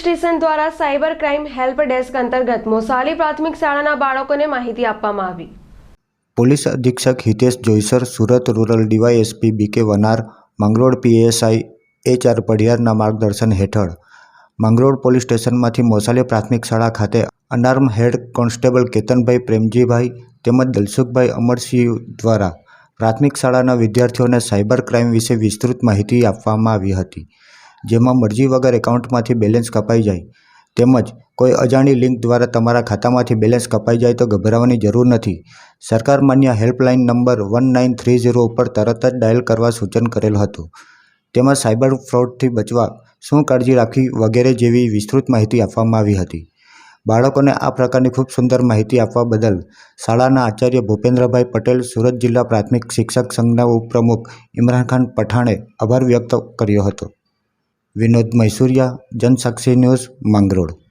Station દ્વારા cyber crime help desk અંતર્ગત મોસાલી પ્રાથમિક શાળાના બાળકોને માહિતી આપવામાં આવી. પોલીસ અધિક્ષક Hitesh Joisar, Surat rural DYSP BK Vanar, Mangrol PSI H R પઢિયારના માર્ગદર્શન હેઠળ. માંગરોળ પોલીસ સ્ટેશનમાંથી મોસાલી પ્રાથમિક શાળા ખાતે અનાર્મ હેડ કોન્સ્ટેબલ કેતનભાઈ પ્રેમજીભાઈ તેમજ દલસુખભાઈ અમરસિંહ દ્વારા પ્રાથમિક શાળાના વિદ્યાર્થીઓને સાયબર ક્રાઇમ વિશે વિસ્તૃત માહિતી આપવામાં આવી હતી. જેમાં મરજી વગર એકાઉન્ટમાંથી બેલેન્સ કપાઈ જાય. તેમજ કોઈ અજાણી લિંક દ્વારા તમારા ખાતામાંથી બેલેન્સ કપાઈ જાય તો ગભરાવાની જરૂર નથી. સરકાર માન્ય helpline number one nine three zero ઉપર તરત જ ડાયલ કરવા સૂચન કરેલ હતું. તેમાં સાયબર ફ્રોડથી બચવા શું કાળજી રાખવી વગેરે જેવી વિસ્તૃત માહિતી આપવામાં આવી હતી. બાળકોને આ પ્રકારની ખૂબ સુંદર માહિતી આપવા બદલ શાળાના આચાર્ય ભૂપેન્દ્રભાઈ પટેલ, સુરત જિલ્લા પ્રાથમિક શિક્ષક સંઘના ઉપપ્રમુખ ઇમરાનખાન પઠાણે આભાર વ્યક્ત કર્યો હતો. વિનોદ મૈસુરિયા જનસાક્ષી ન્યૂઝ માંગરોળ.